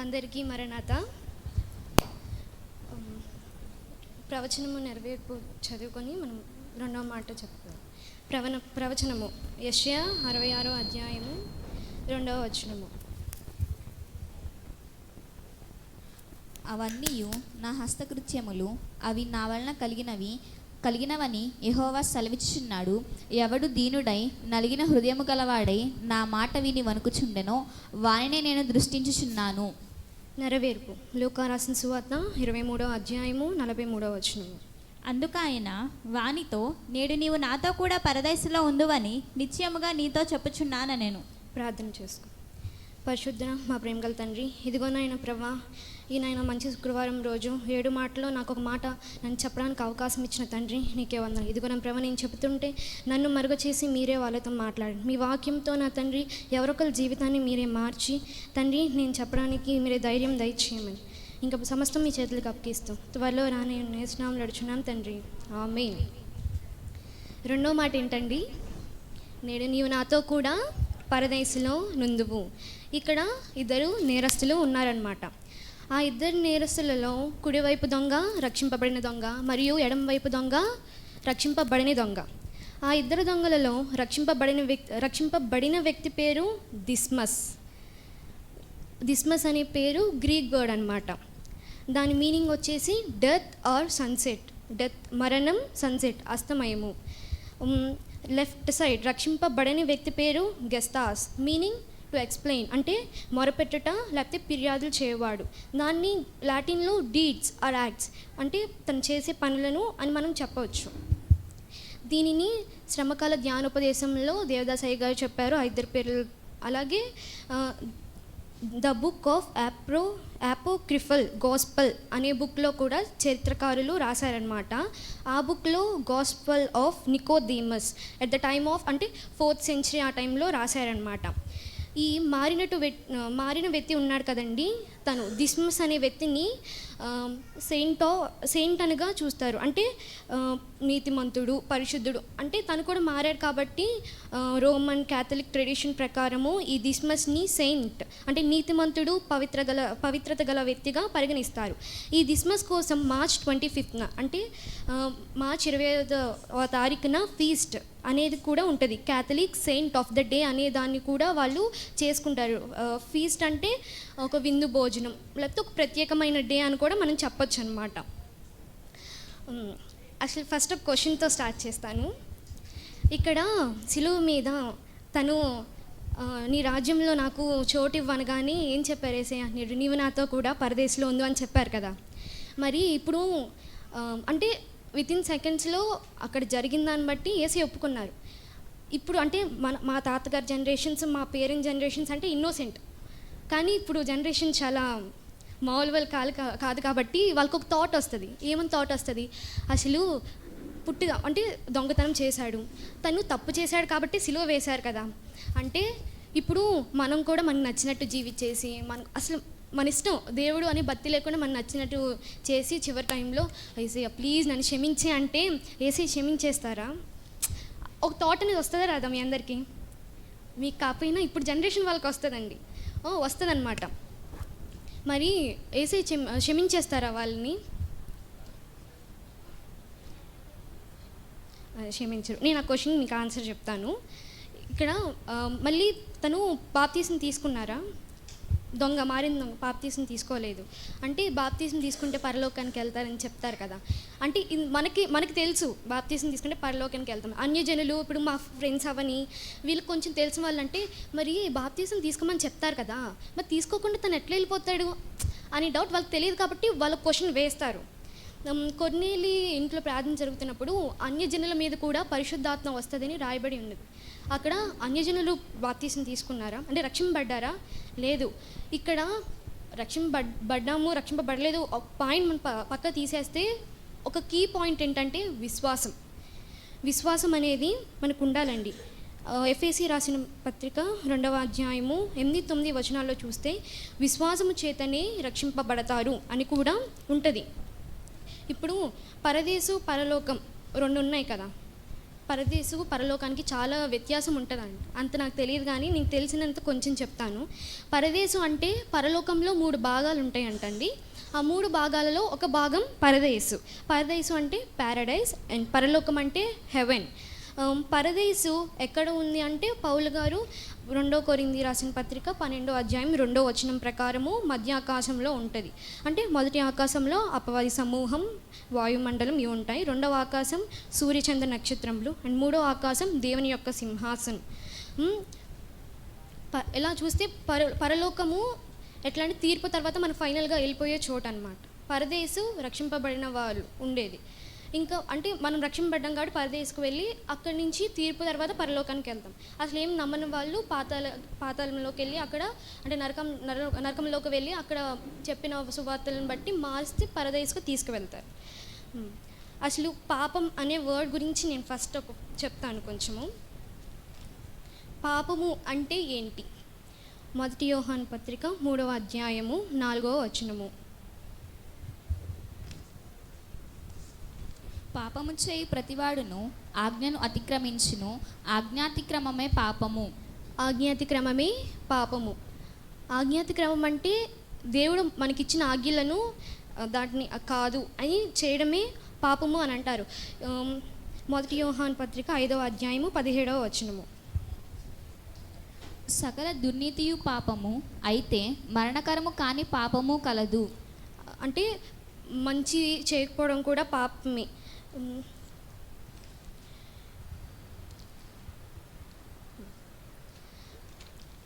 అందరికీ మరణాత. ప్రవచనము నెరవేర్పు చదువుకొని మనం రెండవ మాట చెప్తాం ప్రవణ ప్రవచనము. యష్యా అరవై ఆరో అధ్యాయము రెండవ వచనము. అవన్నీ నా హస్తకృత్యములు అవి నా వలన కలిగినవి కలిగినవని యహోవా సెలవిచ్చుచున్నాడు. ఎవడు దీనుడై నలిగిన హృదయము గలవాడై నా మాట విని వణుకుచుండెనో వానినే నేను దృష్టించుచున్నాను. నెరవేర్పు. లూకా రాసిన సువార్త ఇరవై మూడో అధ్యాయము నలభై మూడో వచనము. అందుకు ఆయన వానితో నేడు నీవు నాతో కూడా పరదేశంలో ఉందువని నిశ్చయముగా నీతో చెప్పుచున్నాను నేను ప్రార్థన చేసుకో. పరిశుద్ధ మా ప్రేమగల తండ్రి ఇదిగోనైనా ప్రభా ఈ నాయన మంచి శుక్రవారం రోజు ఏడు మాటలో నాకు ఒక మాట నన్ను చెప్పడానికి అవకాశం ఇచ్చిన తండ్రి నీకే వందలు ఇదిగో నా ప్రభా నేను చెబుతుంటే నన్ను మరుగ చేసి మీరే వాళ్ళతో మాట్లాడండి. మీ వాక్యంతో నా తండ్రి ఎవరొకరి జీవితాన్ని మీరే మార్చి తండ్రి నేను చెప్పడానికి మీరే ధైర్యం దయచేయమని. ఇంకా సమస్తం మీ చేతులకు అప్పగిస్తాం త్వరలో రాని నేర్చున్నాం నడుచున్నాం తండ్రి. ఆమె రెండో మాట ఏంటండి? నేడు నీవు నాతో కూడా పరదేశంలో నుందువు. ఇక్కడ ఇద్దరు నేరస్తులు ఉన్నారనమాట ఆ ఇద్దరు నేరస్తులలో కుడివైపు దొంగ రక్షింపబడిన దొంగ మరియు ఎడమవైపు దొంగ రక్షింపబడిన దొంగ. ఆ ఇద్దరు దొంగలలో రక్షింపబడిన వ్యక్తి రక్షింపబడిన వ్యక్తి పేరు దిస్మస్. దిస్మస్ అనే పేరు గ్రీక్ వర్డ్ అనమాట దాని మీనింగ్ వచ్చేసి డెత్ ఆర్ సన్సెట్. డెత్ మరణం సన్సెట్ అస్తమయము. లెఫ్ట్ సైడ్ రక్షింపబడని వ్యక్తి పేరు గెస్తాస్. మీనింగ్ టు ఎక్స్ప్లెయిన్ అంటే మొరపెట్టట లేకపోతే ఫిర్యాదులు చేయవాడు. దాన్ని లాటిన్లో డీడ్స్ ఆర్ యాక్ట్స్ అంటే తను చేసే పనులను అని మనం చెప్పవచ్చు. దీనిని శ్రమకాల ధ్యానోపదేశంలో దేవదాసయ్య గారు చెప్పారు ఆ ఇద్దరు పేర్లు. అలాగే ద బుక్ ఆఫ్ యాప్రో యాపోక్రిఫల్ గోస్పల్ అనే బుక్లో కూడా చరిత్రకారులు రాశారనమాట ఆ బుక్లో gospel of Nicodemus at the time of అంటే ఫోర్త్ సెంచరీ ఆ టైంలో రాశారనమాట ఈ మారినట్టు వ్యక్ మారిన వ్యక్తి ఉన్నాడు కదండి తను దిస్మస్ అనే వ్యక్తిని సెయింటో సెయింట్ అనగా చూస్తారు. అంటే నీతిమంతుడు పరిశుద్ధుడు. అంటే తను కూడా మారాడు కాబట్టి రోమన్ క్యాథలిక్ ట్రెడిషన్ ప్రకారము ఈ దిస్మస్ని సెయింట్ అంటే నీతిమంతుడు పవిత్ర గల పవిత్రత గల వ్యక్తిగా పరిగణిస్తారు. ఈ దిస్మస్ కోసం మార్చ్ ట్వంటీ ఫిఫ్త్న అంటే మార్చ్ ఇరవై ఐదవ తారీఖున ఫీస్ట్ అనేది కూడా ఉంటుంది. Catholic saint of the day అనే దాన్ని కూడా వాళ్ళు చేసుకుంటారు. ఫీస్ట్ అంటే ఒక విందు భోజనం. లేకపోతే ఒక ప్రత్యేకమైన డే అని కూడా మనం చెప్పొచ్చు అనమాట అసలు ఫస్ట్ ఒక క్వశ్చన్తో స్టార్ట్ చేస్తాను. ఇక్కడ సిలువ మీద తను నీ రాజ్యంలో నాకు చోటు ఇవ్వనగానే ఏం చెప్పారు ఏసే నీవు నీవు నాతో కూడా పరదేశంలో ఉందో అని చెప్పారు కదా. మరి ఇప్పుడు అంటే విత్ ఇన్ సెకండ్స్లో అక్కడ జరిగిన దాన్ని బట్టి ఏసీ ఒప్పుకున్నారు. ఇప్పుడు అంటే మన మా తాతగారి జనరేషన్స్ మా పేరెంట్ జనరేషన్స్ అంటే ఇన్నోసెంట్ కానీ ఇప్పుడు జనరేషన్ చాలా మామూలు వాళ్ళు కాదు కా- కాదు కాబట్టి వాళ్ళకి ఒక థాట్ వస్తుంది. ఏమని థాట్ వస్తుంది? అసలు పుట్టిగా అంటే దొంగతనం చేశాడు. తను తప్పు చేశాడు కాబట్టి సిలువ వేశారు కదా. అంటే ఇప్పుడు మనం కూడా మనకు నచ్చినట్టు జీవించేసి మన అసలు మన ఇష్టం దేవుడు అని భక్తి లేకుండా మనం నచ్చినట్టు చేసి చివరి టైంలో ఏసయ్య ప్లీజ్ నన్ను క్షమించే అంటే ఏసీ క్షమించేస్తారా? ఒక థాట్ అనేది వస్తుందా రాదా మీ అందరికీ? మీకు కాకపోయినా ఇప్పుడు జనరేషన్ వాళ్ళకి వస్తుందండి. వస్తుందన్నమాట. మరి ఏసై క్షమించేస్తారా వాళ్ళని? క్షమించరు. నేను ఆ క్వశ్చన్ మీకు ఆన్సర్ చెప్తాను. ఇక్కడ మళ్ళీ తను బాప్తీసం తీసుకున్నారా? దొంగ మారిన దొంగ బాప్తీసం తీసుకోలేదు. అంటే బాప్తీసం తీసుకుంటే పరలోకానికి వెళ్తారని చెప్తారు కదా. అంటే ఇన్- మనకి మనకి తెలుసు బాప్తీసం తీసుకుంటే పరలోకానికి వెళ్తాం. అన్యజనులు ఇప్పుడు మా ఫ్రెండ్స్ అవని వీళ్ళకి కొంచెం తెలిసిన వాళ్ళంటే మరి బాప్తీసం తీసుకోమని చెప్తారు కదా. మరి తీసుకోకుండా తను ఎట్లా వెళ్ళిపోతాడు? అనే డౌట్ వాళ్ళకి తెలియదు కాబట్టి వాళ్ళ క్వశ్చన్ వేస్తారు. కొన్నేళ్ళు ఇంట్లో ప్రార్థన జరుగుతున్నప్పుడు అన్యజనుల మీద కూడా పరిశుద్ధాత్మ వస్తుందని రాయబడి ఉన్నది. అక్కడ అన్యజనులు బాప్తీసం తీసుకున్నారా? అంటే రక్షింపబడ్డారా? లేదు. ఇక్కడ రక్షింపబడ్డాము రక్షింపబడలేదు. ఒక పాయింట్ మనం పక్క తీసేస్తే ఒక కీ పాయింట్ ఏంటంటే విశ్వాసం. విశ్వాసం అనేది మనకు ఉండాలండి. ఎఫ్ఏసి రాసిన పత్రిక రెండవ అధ్యాయము ఎనిమిది తొమ్మిది వచనాల్లో చూస్తే విశ్వాసము చేతనే రక్షింపబడతారు అని కూడా ఉంటుంది. ఇప్పుడు పరదేశు పరలోకం రెండు ఉన్నాయి కదా? పరదేశు పరలోకానికి చాలా వ్యత్యాసం ఉంటుందండి అంత నాకు తెలియదు కానీ నీకు తెలిసినంత కొంచెం చెప్తాను. పరదేశు అంటే పరలోకంలో మూడు భాగాలు ఉంటాయంటండి. ఆ మూడు భాగాలలో ఒక భాగం పరదేశు. పరదేశు అంటే ప్యారడైజ్ అండ్ పరలోకం అంటే హెవెన్ పరదేశు ఎక్కడ ఉంది అంటే పౌలు గారు రెండో కొరింది రాసిన పత్రిక పన్నెండో అధ్యాయం రెండో వచనం ప్రకారము మధ్య ఆకాశంలో ఉంటుంది. అంటే మొదటి ఆకాశంలో అపవాది సమూహం వాయుమండలం ఇవి ఉంటాయి. రెండవ ఆకాశం సూర్యచంద్ర నక్షత్రములు. అండ్ మూడో ఆకాశం దేవుని యొక్క సింహాసనం. ప ఎలా చూస్తే పర పరలోకము ఎట్లా అంటే తీర్పు తర్వాత మనం ఫైనల్గా వెళ్ళిపోయే చోటు అనమాట పరదేశు రక్షింపబడిన వాళ్ళు ఉండేది. ఇంకా అంటే మనం రక్షింపబడ్డాం కాబట్టి పరదేశకు వెళ్ళి అక్కడి నుంచి తీర్పు తర్వాత పరలోకానికి వెళ్తాం. అసలు ఏం నమ్మని వాళ్ళు పాతాల పాతాళంలోకి వెళ్ళి అక్కడ అంటే నరకం నర నరకంలోకి వెళ్ళి అక్కడ చెప్పిన సువార్తలను బట్టి మార్చి పరదేశకు తీసుకువెళ్తారు. అసలు పాపం అనే వర్డ్ గురించి నేను ఫస్ట్ ఒక చెప్తాను కొంచెము. పాపము అంటే ఏంటి? మొదటి యోహాన్ పత్రిక మూడవ అధ్యాయము నాలుగవ వచనము. పాపము చేయి ప్రతివాడును ఆజ్ఞను అతిక్రమించును ఆజ్ఞాతిక్రమమే పాపము. ఆజ్ఞాతిక్రమమే పాపము. ఆజ్ఞాతిక్రమం అంటే దేవుడు మనకిచ్చిన ఆజ్ఞలను దాటిని కాదు అని చేయడమే పాపము అని అంటారు. మొదటి యోహాన్ పత్రిక ఐదవ అధ్యాయము పదిహేడవ వచనము. సకల దుర్నీతియు పాపము అయితే మరణకరము కాని పాపము కలదు. అంటే మంచి చేయకపోవడం కూడా పాపమే.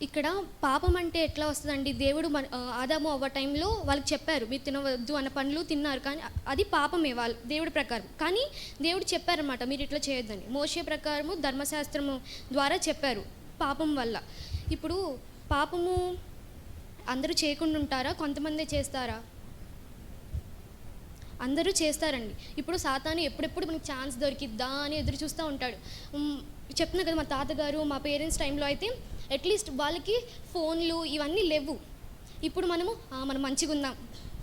ఇక్కడ పాపం అంటే ఎట్లా వస్తుందండి? దేవుడు మన ఆదాము అవ్వ టైంలో వాళ్ళకి చెప్పారు మీరు తినవద్దు అన్న పండ్లు తిన్నారు. కానీ అది పాపమే వాళ్ళు దేవుడి ప్రకారం. కానీ దేవుడు చెప్పారనమాట మీరు ఇట్లా చేయొద్దని. మోసే ప్రకారము ధర్మశాస్త్రము ద్వారా చెప్పారు పాపం వల్ల. ఇప్పుడు పాపము అందరూ చేయకుండా ఉంటారా? కొంతమందే చేస్తారా? అందరూ చేస్తారండి. ఇప్పుడు సాతాను ఎప్పుడెప్పుడు మనకి ఛాన్స్ దొరికిద్దా అని ఎదురు చూస్తూ ఉంటాడు. చెప్తున్నా కదా మా తాతగారు మా పేరెంట్స్ టైంలో అయితే అట్లీస్ట్ వాళ్ళకి ఫోన్లు ఇవన్నీ లేవు. ఇప్పుడు మనము మనం మంచిగా ఉందాం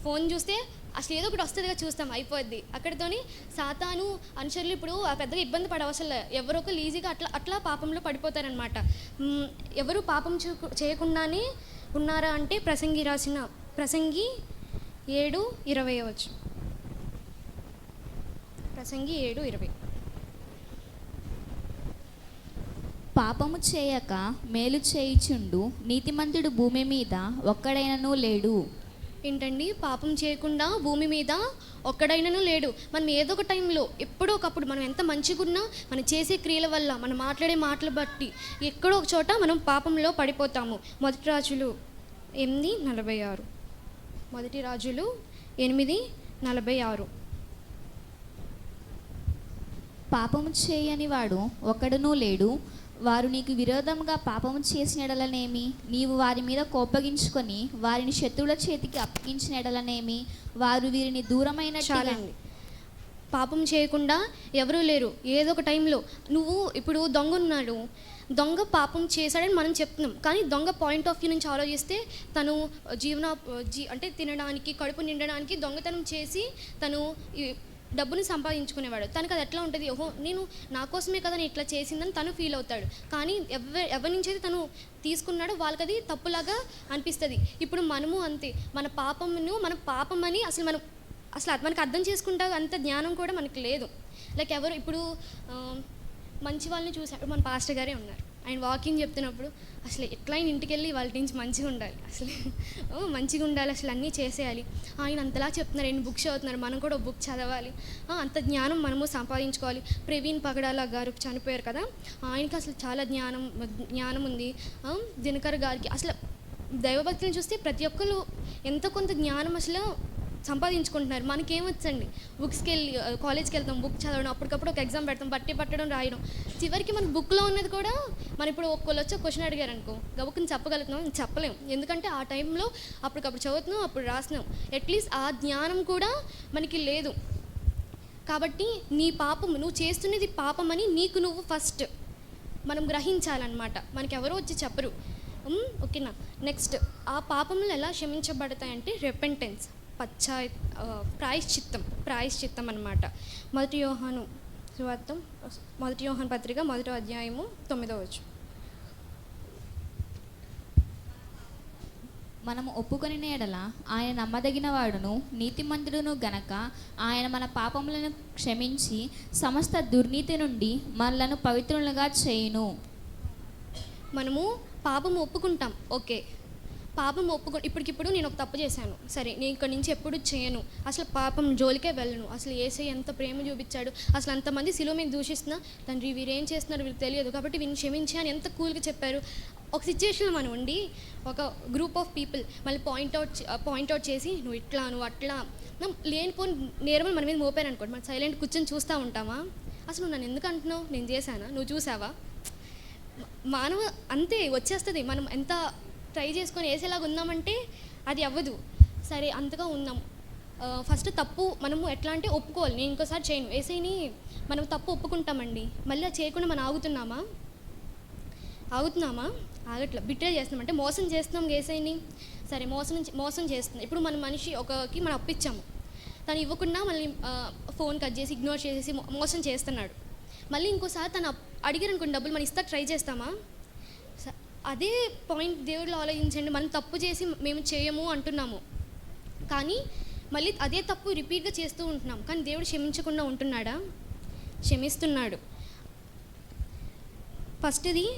ఫోన్ చూస్తే అసలు ఏదో ఒకటి వస్తుందిగా చూస్తాం అయిపోద్ది. అక్కడితోని సాతాను అనుచరులు ఇప్పుడు ఆ పెద్దగా ఇబ్బంది పడవసలు ఎవరో ఒకరు ఈజీగా అట్లా అట్లా పాపంలో పడిపోతారనమాట ఎవరు పాపం చూ- చేయకుండానే ఉన్నారా అంటే ప్రసంగి రాసిన ప్రసంగి ఏడు ఇరవై అవచ్చు. ప్రసంగి ఏడు ఇరవై. పాపము చేయక మేలు చేయుచుండు నీతిమంతుడు భూమి మీద ఒక్కడైనను లేడు. ఏంటండి? పాపం చేయకుండా భూమి మీద ఒక్కడైనను లేడు. మనం ఏదో ఒక టైంలో ఎప్పుడో ఒకప్పుడు మనం ఎంత మంచిగా ఉన్నా మనం చేసే క్రియల వల్ల మనం మాట్లాడే మాటలు బట్టి ఎక్కడో ఒక చోట మనం పాపంలో పడిపోతాము. మొదటి రాజులు ఎనిమిది నలభై ఆరు. మొదటి రాజులు ఎనిమిది నలభై ఆరు. పాపము చేయని వాడు ఒకడునూ లేడు. వారు నీకు విరోధంగా పాపము చేసిన ఎడలనేమి? నీవు వారి మీద కోపగించుకొని వారిని శత్రువుల చేతికి అప్పగించిన ఎడలనేమి? వారు వీరిని దూరమైన చాలండి. పాపం చేయకుండా ఎవరూ లేరు. ఏదో ఒక టైంలో నువ్వు ఇప్పుడు దొంగ ఉన్నాడు దొంగ పాపం చేశాడని మనం చెప్తున్నాం. కానీ దొంగ పాయింట్ ఆఫ్ వ్యూ నుంచి ఆలోచిస్తే తను జీవన జీ అంటే తినడానికి కడుపు నిండడానికి దొంగతనం చేసి తను డబ్బుని సంపాదించుకునేవాడు. తనకు అది ఎట్లా ఉంటుంది? ఓహో నేను నా కోసమే కదా నేను ఇట్లా చేసిందని తను ఫీల్ అవుతాడు. కానీ ఎవరి ఎవరి నుంచి అయితే తను తీసుకున్నాడో వాళ్ళకి అది తప్పులాగా అనిపిస్తుంది. ఇప్పుడు మనము అంతే. మన పాపమును మన పాపం అని అసలు మనం అసలు మనకు అర్థం చేసుకుంటా అంత జ్ఞానం కూడా మనకు లేదు. లైక్ ఎవరు ఇప్పుడు మంచి వాళ్ళని చూసాడు మన పాస్టర్ గారే ఉన్నారు. ఆయన వాకింగ్ చెప్తున్నప్పుడు అసలు ఎట్లయినా ఇంటికి వెళ్ళి వాళ్ళ నుంచి మంచిగా ఉండాలి? అసలు మంచిగా ఉండాలి అసలు అన్నీ చేసేయాలి. ఆయన అంతలా చెప్తున్నారు ఎన్ని బుక్స్ చదువుతున్నారు మనం కూడా బుక్ చదవాలి. అంత జ్ఞానం మనము సంపాదించుకోవాలి. ప్రవీణ్ పగడాల గారు చనిపోయారు కదా ఆయనకి అసలు చాలా జ్ఞానం జ్ఞానం ఉంది. దినకర్ గారికి అసలు దైవభక్తిని చూస్తే ప్రతి ఒక్కరు ఎంత కొంత జ్ఞానం అసలు సంపాదించుకుంటున్నారు. మనకేమొచ్చండి? బుక్స్కి వెళ్ళి కాలేజ్కి వెళ్తాం బుక్ చదవడం అప్పటికప్పుడు ఒక ఎగ్జామ్ పెడతాం బట్టి పట్టడం రాయడం. చివరికి మన బుక్లో ఉన్నది కూడా మన ఇప్పుడు ఒక్కళ్ళు వచ్చి క్వశ్చన్ అడిగారు అనుకో గబుక్కుని చెప్పగలుగుతున్నాం చెప్పలేం. ఎందుకంటే ఆ టైంలో అప్పటికప్పుడు చదువుతున్నాం అప్పుడు రాసినాం అట్లీస్ట్ ఆ జ్ఞానం కూడా మనకి లేదు. కాబట్టి నీ పాపం నువ్వు చేస్తున్నది పాపమని నీకు నువ్వు ఫస్ట్ మనం గ్రహించాలన్నమాట. మనకి ఎవరో వచ్చి చెప్పరు. ఓకేనా? నెక్స్ట్ ఆ పాపములు ఎలా క్షమించబడతాయంటే రెపెంటెన్స్ పచ్చా ఆ, ప్రాయశ్చిత్తం ప్రాయశ్చిత్తం అనమాట మొదటి యోహాను సువార్త మొదటి యోహన్ పత్రిక మొదటి అధ్యాయము తొమ్మిదో వచ్చు మనము ఒప్పుకొని ఎడల ఆయన నమ్మదగిన వాడును నీతిమంతుడును గనక ఆయన మన పాపములను క్షమించి సమస్త దుర్నీతి నుండి మనలను పవిత్రులుగా చేయును. మనము పాపం ఒప్పుకుంటాం. ఓకే. పాపం ఒప్పుకో ఇప్పటికిప్పుడు నేను ఒక తప్పు చేశాను. సరే నేను ఇక్కడి నుంచి ఎప్పుడు చేయను. అసలు పాపం జోలికే వెళ్ళను. అసలు ఏసై ఎంత ప్రేమ చూపించాడు. అసలు అంతమంది శిలువ మీద దూషిస్తున్నా తండ్రి వీరేం చేస్తున్నారు వీళ్ళకి తెలియదు. కాబట్టి వీరిని క్షమించి అని ఎంత కూల్గా చెప్పారు. ఒక సిచ్యువేషన్లో మనం ఉండి ఒక గ్రూప్ ఆఫ్ పీపుల్ మళ్ళీ పాయింట్అవుట్ పాయింట్అవుట్ చేసి నువ్వు ఇట్లా నువ్వు అట్లా లేనిపోని నేరములు మన మీద మోపారు అనుకోండి మనం సైలెంట్ కూర్చొని చూస్తూ ఉంటామా? అసలు నన్ను ఎందుకు అంటున్నావు? నేను చేశానా? నువ్వు చూసావా మానవ అంతే వచ్చేస్తుంది. మనం ఎంత ట్రై చేసుకొని వేసేలాగా ఉన్నామంటే అది అవ్వదు. సరే అంతగా ఉన్నాం ఫస్ట్ తప్పు మనము ఎట్లా అంటే ఒప్పుకోవాలి. నేను ఇంకోసారి చేయను. వేసేని మనం తప్పు ఒప్పుకుంటామండి. మళ్ళీ అది చేయకుండా మనం ఆగుతున్నామా? ఆగుతున్నామా? ఆగట్లా. బిట్రే చేస్తున్నాం. అంటే మోసం చేస్తున్నాం ఏసైని సరే మోసం మోసం చేస్తున్నాం. ఇప్పుడు మన మనిషి ఒకకి మనం అప్పిచ్చాము. తను ఇవ్వకుండా మళ్ళీ ఫోన్ కట్ చేసి ఇగ్నోర్ చేసేసి మోసం చేస్తున్నాడు. మళ్ళీ ఇంకోసారి తను అప్- అడిగారు డబ్బులు మనం ఇస్తా ట్రై చేస్తామా? అదే పాయింట్ దేవుడు ఆలోచించండి మనం తప్పు చేసి మేము చేయము అంటున్నాము. కానీ మళ్ళీ అదే తప్పు రిపీట్గా చేస్తూ ఉంటున్నాం. కానీ దేవుడు క్షమించకుండా ఉంటున్నాడా? క్షమిస్తున్నాడు. ఫస్ట్ది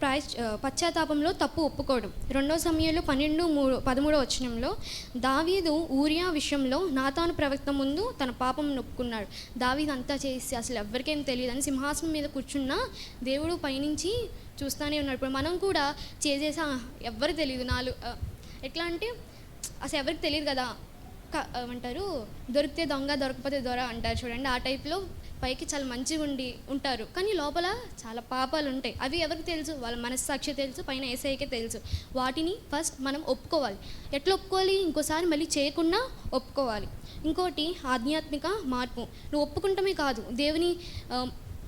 ప్రాయ పశ్చాత్తాపంలో తప్పు ఒప్పుకోవడం. రెండో సమయంలో పన్నెండు మూడు పదమూడో వచనంలో దావీదు ఊరియా విషయంలో నాతాను ప్రవక్త ముందు తన పాపం నొప్పుకున్నాడు. దావీదు అంతా చేసి అసలు ఎవరికేం తెలియదని సింహాసనం మీద కూర్చున్న దేవుడు పైనుంచి చూస్తానే ఉన్నాడు. ఇప్పుడు మనం కూడా చేసేసా ఎవ్వరు తెలియదు. నాలుగు ఎట్లా అంటే అసలు ఎవరికి తెలియదు కదా. ఏమంటారు? దొరికితే దొంగ దొరకపోతే దొర అంటారు చూడండి. ఆ టైప్లో పైకి చాలా మంచిగా ఉండి ఉంటారు. కానీ లోపల చాలా పాపాలు ఉంటాయి. అవి ఎవరికి తెలుసు? వాళ్ళ మనస్సాక్షి తెలుసు పైన ఏసఐకే తెలుసు. వాటిని ఫస్ట్ మనం ఒప్పుకోవాలి. ఎట్లా ఒప్పుకోవాలి? ఇంకోసారి మళ్ళీ చేయకుండా ఒప్పుకోవాలి. ఇంకోటి ఆధ్యాత్మిక మార్పు. నువ్వు ఒప్పుకుంటమే కాదు. దేవుని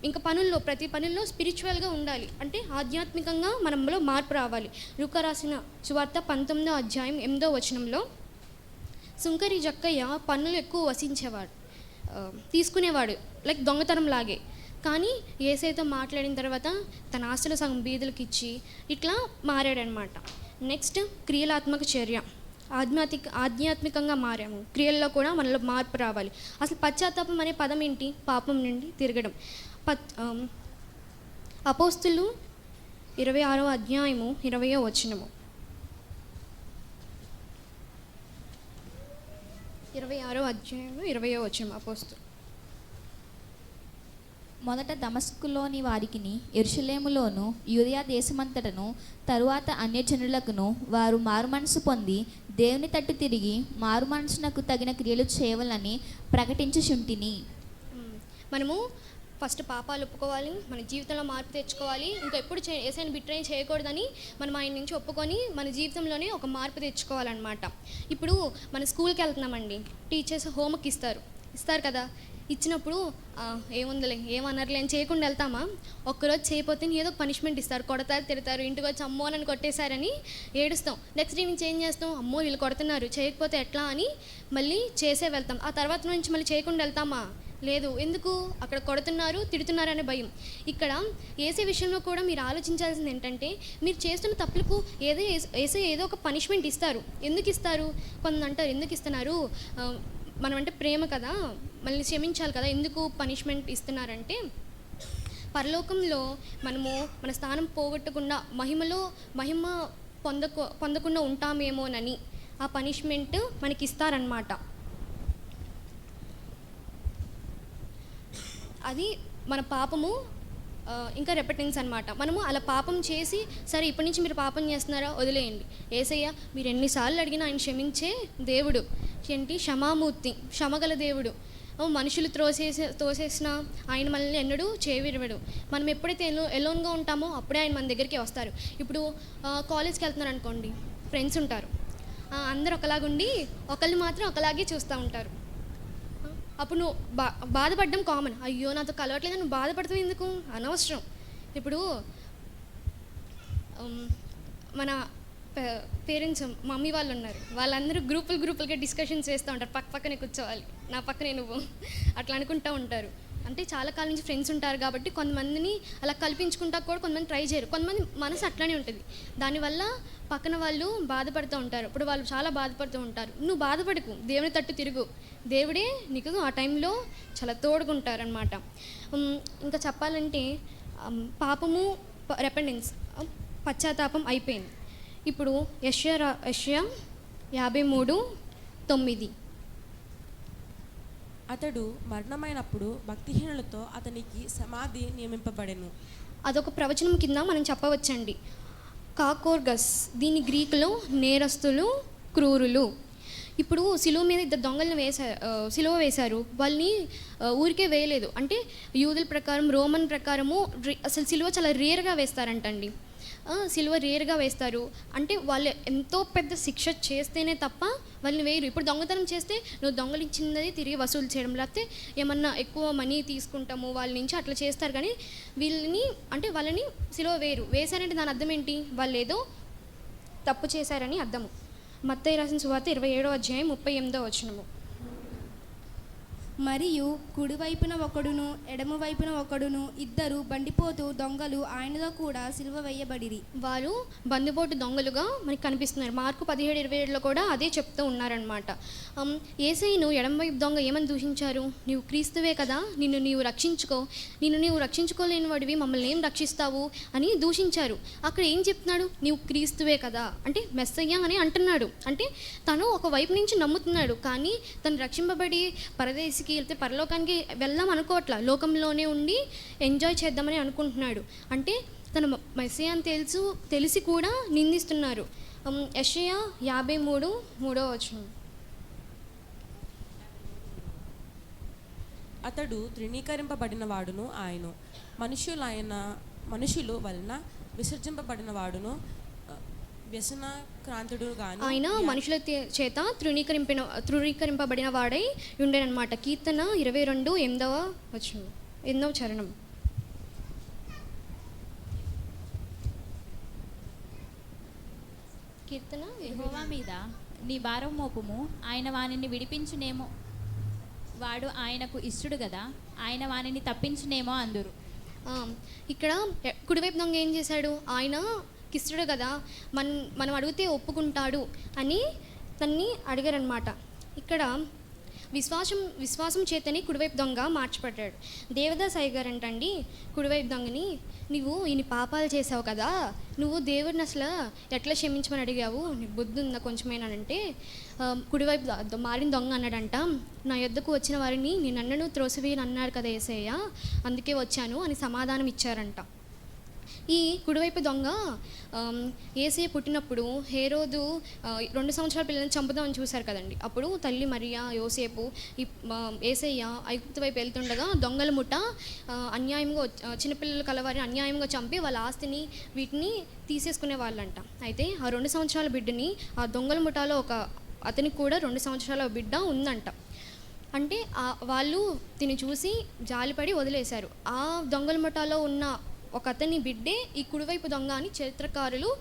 ఇంకా పనుల్లో ప్రతి పనుల్లో స్పిరిచువల్గా ఉండాలి. అంటే ఆధ్యాత్మికంగా మనంలో మార్పు రావాలి. రుక రాసిన సువార్త పంతొమ్మిదో అధ్యాయం ఎనిమిదో వచనంలో సుంకరి జక్కయ్య పనులు ఎక్కువ వసించేవాడు తీసుకునేవాడు లైక్ దొంగతనం లాగే కానీ ఏసైతో మాట్లాడిన తర్వాత తన ఆస్తులు సగం బీదులకు ఇచ్చి ఇట్లా మారాడనమాట నెక్స్ట్ క్రియలాత్మక చర్య. ఆధ్యాత్మిక ఆధ్యాత్మికంగా మారాము. క్రియల్లో కూడా మనలో మార్పు రావాలి. అసలు పశ్చాత్తాపం అనే పదం ఏంటి? పాపం నుండి తిరగడం. పత్ అపోస్తులు ఇరవై ఆరో అధ్యాయము ఇరవయో వచనము ఇరవై ఆరో అధ్యాయము ఇరవయో వచనం అపోస్తు మొదట దమస్కులోని వారికిని ఎరుషలేములోను యూదయా దేశమంతటను తరువాత అన్యజనులకును వారు మారుమనసు పొంది దేవుని తట్టు తిరిగి మారుమనసునకు తగిన క్రియలు చేయవలని ప్రకటించుచుంటిని. మనము ఫస్ట్ పాపాలు ఒప్పుకోవాలి మన జీవితంలో మార్పు తెచ్చుకోవాలి ఇంకా ఎప్పుడు చే ఏసైనా బిట్రైన్ చేయకూడదని మనం ఆయన నుంచి ఒప్పుకొని మన జీవితంలోనే ఒక మార్పు తెచ్చుకోవాలన్నమాట. ఇప్పుడు మన స్కూల్కి వెళ్తున్నామండి టీచర్స్ హోంవర్క్ ఇస్తారు. ఇస్తారు కదా ఇచ్చినప్పుడు ఏముందిలే ఏమన్నారులే అని చేయకుండా వెళ్తామా? ఒక్కరోజు చేయకపోతే ఏదో పనిష్మెంట్ ఇస్తారు కొడతారు తిడతారు ఇంటికి వచ్చి అమ్మో నన్ను కొట్టేశారని ఏడుస్తాం. నెక్స్ట్ డే నుంచి ఏం చేస్తాం? అమ్మో వీళ్ళు కొడుతున్నారు చేయకపోతే ఎట్లా అని మళ్ళీ చేసే వెళ్తాం. ఆ తర్వాత నుంచి మళ్ళీ చేయకుండా వెళ్తామా? లేదు. ఎందుకు? అక్కడ కొడుతున్నారు తిడుతున్నారు అనే భయం. ఇక్కడ ఏసే విషయంలో కూడా మీరు ఆలోచించాల్సింది ఏంటంటే మీరు చేస్తున్న తప్పులకు ఏదో ఏసే ఏదో ఒక పనిష్మెంట్ ఇస్తారు. ఎందుకు ఇస్తారు? కొంత అంటారు ఎందుకు ఇస్తున్నారు? మనం అంటే ప్రేమ కదా మళ్ళీ క్షమించాలి కదా ఎందుకు పనిష్మెంట్ ఇస్తున్నారంటే పరలోకంలో మనము మన స్థానం పోగొట్టకుండా మహిమలో మహిమ పొందకు పొందకుండా ఉంటామేమోనని ఆ పనిష్మెంట్ మనకి ఇస్తారనమాట అది మన పాపము ఇంకా రెపెటెన్స్ అనమాట మనము అలా పాపం చేసి సరే ఇప్పటి నుంచి మీరు పాపం చేస్తున్నారా? వదిలేయండి. ఏసయ్య మీరు ఎన్నిసార్లు అడిగినా ఆయన క్షమించే దేవుడు. ఏంటి? క్షమామూర్తి క్షమగల దేవుడు. మనుషులు త్రోసేసే తోసేసిన ఆయన మనల్ని ఎన్నడూ చేవిరవడు. మనం ఎప్పుడైతే ఎలో ఎలోన్గా ఉంటామో అప్పుడే ఆయన మన దగ్గరికి వస్తారు. ఇప్పుడు కాలేజ్కి వెళ్తున్నారు అనుకోండి ఫ్రెండ్స్ ఉంటారు. అందరు ఒకలాగుండి ఒకళ్ళు మాత్రం ఒకలాగే చూస్తూ ఉంటారు. అప్పుడు నువ్వు బా బాధపడడం కామన్ అయ్యో నాతో కలవట్లేదు నువ్వు బాధపడతావు ఎందుకు? అనవసరం. ఇప్పుడు మన పేరెంట్స్ మమ్మీ వాళ్ళు ఉన్నారు వాళ్ళందరూ గ్రూపులు గ్రూపులుగా డిస్కషన్స్ చేస్తూ ఉంటారు. పక్క పక్కనే కూర్చోవాలి. నా పక్కనే నువ్వు. అట్లా అనుకుంటూ ఉంటారు. అంటే చాలా కాలం నుంచి ఫ్రెండ్స్ ఉంటారు కాబట్టి కొంతమందిని అలా కల్పించుకుంటా కూడా కొంతమంది ట్రై చేయరు. కొంతమంది మనసు అట్లానే ఉంటుంది. దానివల్ల పక్కన వాళ్ళు బాధపడుతూ ఉంటారు. ఇప్పుడు వాళ్ళు చాలా బాధపడుతూ ఉంటారు. నువ్వు బాధపడకు. దేవుని తట్టు తిరుగు. దేవుడే నీకు ఆ టైంలో చాలా తోడుకుంటారనమాట ఇంకా చెప్పాలంటే పాపము రెపెండెన్స్ పశ్చాత్తాపం అయిపోయింది. ఇప్పుడు యష్యా యష్యా యాభై మూడు తొమ్మిది. అతడు మరణమైనప్పుడు భక్తిహీనులతో అతనికి సమాధి నియమింపబడెను. అదొక ప్రవచనం కింద మనం చెప్పవచ్చండి. కాకోర్గస్ దీని గ్రీకులో నేరస్తులు క్రూరులు. ఇప్పుడు సిలువ మీద ఇద్దరు దొంగలను వేశారు సిలువ వేశారు. వాళ్ళని ఊరికే వేయలేదు. అంటే యూదుల ప్రకారం రోమన్ ప్రకారము రి- అసలు సిలువ చాలా రేర్గా వేస్తారంటండి. సిలువ రేర్గా వేస్తారు. అంటే వాళ్ళు ఎంతో పెద్ద శిక్ష చేస్తేనే తప్ప వాళ్ళని వేయరు. ఇప్పుడు దొంగతనం చేస్తే నువ్వు దొంగలించినది తిరిగి వసూలు చేయడం లేకపోతే ఏమన్నా ఎక్కువ మనీ తీసుకుంటాము వాళ్ళ నుంచి అట్లా చేస్తారు. కానీ వీళ్ళని అంటే వాళ్ళని సిలువ వేయరు. వేశారంటే దాని అర్థం ఏంటి? వాళ్ళు ఏదో తప్పు చేశారని అర్థము. మత్తయ్య రాసిన సువార్త ఇరవై ఏడో అధ్యాయం ముప్పై ఎనిమిదో వచ్చినము మరియు కుడివైపున ఒకడును ఎడమవైపున ఒకడును ఇద్దరు బండిపోతూ దొంగలు ఆయనలో కూడా సిలువ వేయబడిరి. వారు బందిపోటు దొంగలుగా మనకి కనిపిస్తున్నారు. మార్కు పదిహేడు ఇరవై ఏడులో కూడా అదే చెప్తూ ఉన్నారనమాట ఏసైను ఎడమవైపు దొంగ ఏమని దూషించారు? నీవు క్రీస్తువే కదా నిన్ను నీవు రక్షించుకో. నిన్ను నీవు రక్షించుకోలేని వాడివి మమ్మల్ని ఏం రక్షిస్తావు? అని దూషించారు. అక్కడ ఏం చెప్తున్నాడు? నీవు క్రీస్తువే కదా. అంటే మెస్సయ్య అని అంటున్నాడు. అంటే తను ఒక వైపు నుంచి నమ్ముతున్నాడు. కానీ తను రక్షింపబడి పరదేశికి వెళ్తే పరలోకానికి వెళ్దాం అనుకోవట్లా. లోకంలోనే ఉండి ఎంజాయ్ చేద్దామని అనుకుంటున్నాడు. అంటే తన మెస్సీ అని తెలుసు తెలిసి కూడా నిందిస్తున్నారు. యషయా యాభై మూడు మూడో వచనం. అతడు తృణీకరింపబడిన వాడును ఆయన. మనుషులైన మనుషులు వలన విసర్జింపబడిన వాడును ఆ, వ్యసనక్రాంతుడు గాను ఆయన మనుషుల చేత తృణీకరింపిన తృణీకరింపబడిన వాడై ఉండేనమాట కీర్తన ఇరవై రెండు ఎనిమిదవ వచనం ఎనిమిదవ చరణం. కీర్తన యెహోవా మీద నీ భారం మోపుము. ఆయన వానిని విడిపించునేమో వాడు ఆయనకు ఇష్టడు కదా ఆయన వానిని తప్పించునేమో అందురు. ఆ, ఇక్కడ కుడివైపు దొంగ ఏం చేశాడు? ఆయన కిస్తుడు కదా మనం మనం అడిగితే ఒప్పుకుంటాడు అని తన్ని అడిగారనమాట ఇక్కడ విశ్వాసం విశ్వాసం చేతని కుడివైపు దొంగ మార్చిపడ్డాడు దేవదాస్ అయ్యగారు అంటండి కుడివైపు దొంగని నువ్వు ఇన్ని పాపాలు చేసావు కదా నువ్వు దేవుడిని అసలు ఎట్లా క్షమించమని అడిగావు? నీకు బుద్ధి ఉందా కొంచెమేనంటే కుడివైపు మారిన దొంగ అన్నాడంట. నా యొద్దకు వచ్చిన వారిని నేను అన్నను త్రోసివేయని అన్నాడు కదా ఏసయ్య అందుకే వచ్చాను అని సమాధానం ఇచ్చారంట. ఈ కుడివైపు దొంగ ఏసీ పుట్టినప్పుడు హేరోదు రెండు సంవత్సరాల పిల్లల్ని చంపుదామని చూశారు కదండి. అప్పుడు తల్లి మరియా యోసేపు ఏసయ్య ఐగుప్తు వైపు వెళ్తుండగా దొంగల ముఠ అన్యాయంగా చిన్నపిల్లలు కలవారిని అన్యాయంగా చంపి వాళ్ళ ఆస్తిని వీటిని తీసేసుకునే వాళ్ళంట. అయితే ఆ రెండు సంవత్సరాల బిడ్డని ఆ దొంగల ముఠాలో ఒక అతనికి కూడా రెండు సంవత్సరాల బిడ్డ ఉందంట. అంటే వాళ్ళు తిని చూసి జాలిపడి వదిలేశారు. ఆ దొంగల ముఠాలో ఉన్న ఒక అతని బిడ్డే ఈ కుడివైపు దొంగ అని చరిత్రకారులు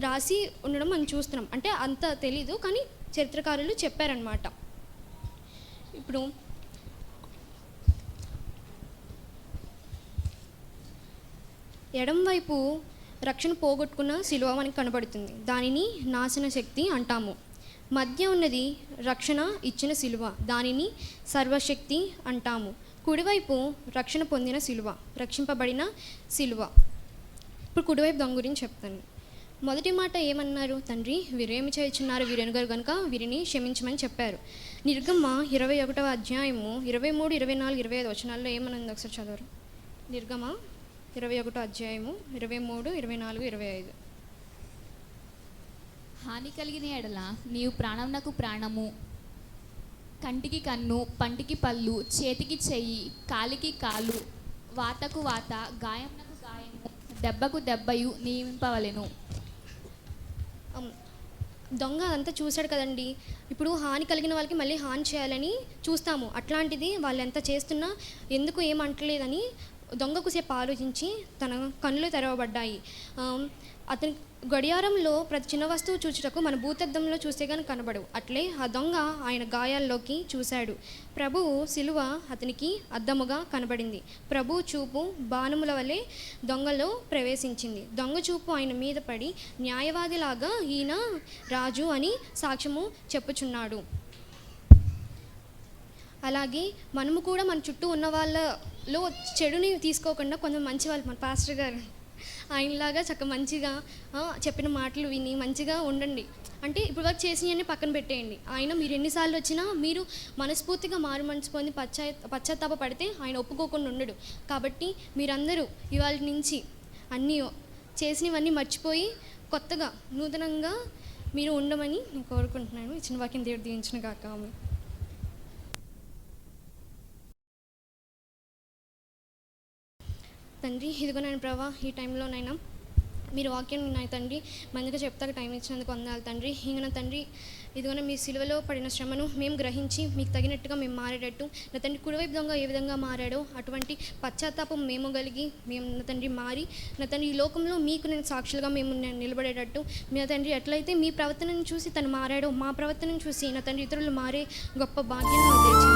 రాసి ఉండడం మనం చూస్తున్నాం. అంటే అంత తెలీదు కానీ చరిత్రకారులు చెప్పారనమాట ఇప్పుడు ఎడంవైపు రక్షణ పోగొట్టుకున్న శిలువ మనకి కనబడుతుంది. దానిని నాశన శక్తి అంటాము. మధ్య ఉన్నది రక్షణ ఇచ్చిన శిలువ. దానిని సర్వశక్తి అంటాము. కుడివైపు రక్షణ పొందిన శిలువ రక్షింపబడిన శిలువ ఇప్పుడు కుడివైపు దొంగ గురించి చెప్తాను. మొదటి మాట ఏమన్నారు? తండ్రి వీరేమి చేయుచున్నారు? వీరెనుగారు కనుక వీరిని క్షమించమని చెప్పారు. నిర్గమ్మ ఇరవై ఒకటవ అధ్యాయము ఇరవై మూడు ఇరవై నాలుగు ఇరవై ఐదు వచనాల్లో ఏమనుంది? ఒకసారి చదవరు. నిర్గమ ఇరవై ఒకటో అధ్యాయము ఇరవై మూడు ఇరవై నాలుగు ఇరవై ఐదు. హాని కలిగిన ఎడల నీవు ప్రాణం నాకు ప్రాణము. కంటికి కన్ను పంటికి పళ్ళు చేతికి చెయ్యి కాలికి కాలు వాతకు వాత గాయమునకు గాయము దెబ్బకు దెబ్బయు నియమింపవలెను. దొంగ అంతా చూశాడు కదండి. ఇప్పుడు హాని కలిగిన వాళ్ళకి మళ్ళీ హాని చేయాలని చూస్తాము. అట్లాంటిది వాళ్ళు ఎంత చేస్తున్నా ఎందుకు ఏమంటలేదని అంటలేదని దొంగకు సేపు ఆలోచించి తన కన్నులు తెరవబడ్డాయి. అతని గడియారంలో ప్రతి చిన్న వస్తువు చూచుటకు మన భూతద్దంలో చూస్తే కానీ కనబడవు. అట్లే ఆ దొంగ ఆయన గాయాల్లోకి చూశాడు. ప్రభువు సిలువ అతనికి అద్దముగా కనబడింది. ప్రభు చూపు బాణముల వలె దొంగలో ప్రవేశించింది. దొంగ చూపు ఆయన మీద పడి న్యాయవాదిలాగా ఈయన రాజు అని సాక్ష్యము చెప్పుచున్నాడు. అలాగే మనము కూడా మన చుట్టూ ఉన్న వాళ్ళలో చెడుని తీసుకోకుండా కొంచెం మంచి వాళ్ళు మన పాస్టర్ గారు ఆయనలాగా చక్క మంచిగా చెప్పిన మాటలు విని మంచిగా ఉండండి. అంటే ఇప్పుడు వరకు చేసినవన్నీ పక్కన పెట్టేయండి. ఆయన మీరు ఎన్నిసార్లు వచ్చినా మీరు మనస్ఫూర్తిగా మారు మనసు పొంది పశ్చా పశ్చాత్తాప పడితే ఆయన ఒప్పుకోకుండా ఉండడు. కాబట్టి మీరందరూ ఇవాళ నుంచి అన్నీ చేసినవన్నీ మర్చిపోయి కొత్తగా నూతనంగా మీరు ఉండమని నేను కోరుకుంటున్నాను. ఇచ్చిన వాక్యం దేవుడు దీవించిన కాక తండ్రి ఇదిగో నేను ప్రభా ఈ టైంలోనైనా మీరు వాక్యం నా తండ్రి మందుగా చెప్తాక టైం ఇచ్చినందుకు వందాలి తండ్రి. ఇంక నా తండ్రి ఇదిగోనే మీ సిలువలో పడిన శ్రమను మేము గ్రహించి మీకు తగినట్టుగా మేము మారేటట్టు. నా తండ్రి కుడివైపు దొంగ ఏ విధంగా మారాడో అటువంటి పశ్చాత్తాపం మేము కలిగి మేము నా తండ్రి మారి నా తండ్రి ఈ లోకంలో మీకు నేను సాక్షులుగా మేము నిలబడేటట్టు. మీ నా తండ్రి ఎట్లయితే మీ ప్రవర్తనను చూసి తను మారాడో మా ప్రవర్తనను చూసి నా తండ్రి ఇతరులు మారే గొప్ప భాగ్యం తెచ్చి